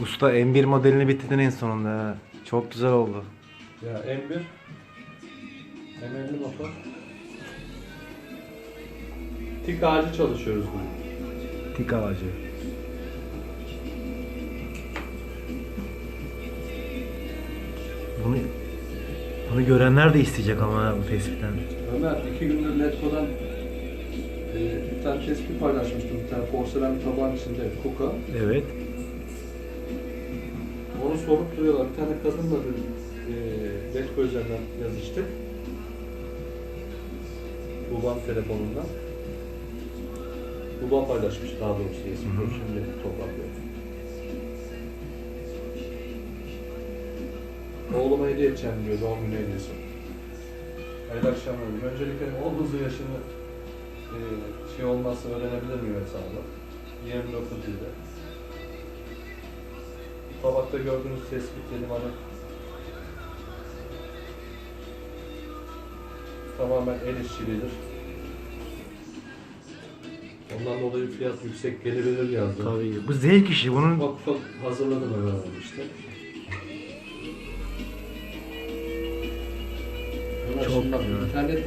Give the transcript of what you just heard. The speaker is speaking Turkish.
Usta M1 modelini bitirdin en sonunda. ha. Çok güzel oldu. Ya M1 M50 motor. Tik ağacı çalışıyoruz bugün. Tik ağacı. Bunu bunu görenler de isteyecek ama bu tespitten. Ömer iki gündür Letgo'dan e, bir tane tespih paylaşmıştım. Bir tane porselen tabağın içinde kuka. Evet. Sorup duruyorlar. Bir tane kadınla bir e, Letgo üzerinden yazıştık. Babam telefonundan. Baba paylaşmış daha doğrusu hı. Şimdi toplanıyor. Oğluma hediye edeceğim diyor doğum günü hediyesi. Hayırlı akşamlar. Öncelikle o hızlı yaşını e, şey olmazsa öğrenebilir miyim hesabı? 29 dilde. Tabakta gördüğünüz tespitleri bana tamamen el işçiliğidir. Ondan dolayı fiyat yüksek gelebilir yazdım. Tabii. Bu zevk işi. Bunun Ufak ufak hazırladım Hanım işte. Çok şimdi bak, güzel.